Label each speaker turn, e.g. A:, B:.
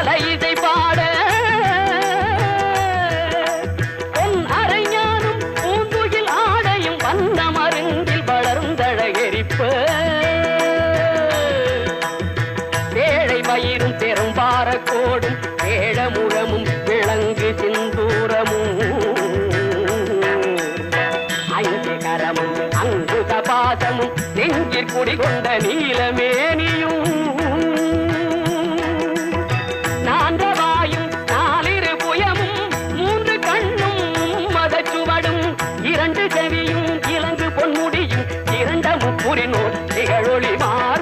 A: செந்தாமரை boom பாட. பொன் அரைஞானும் பூந்துகில் ஆடையும் வண்ண மருங்கில் வளர்ந்தழகெரிப்ப வேளை மயிரும் பெரும்பார கோடும் விளங்கு சிந்தூரமும். ஐந்து கரமும் அங்குத குடிகொண்ட நீலமே இரண்டு கவியும் இலங்கு பொன்முடியும் இரண்டமும் புரிநூல் திகழொளி மாற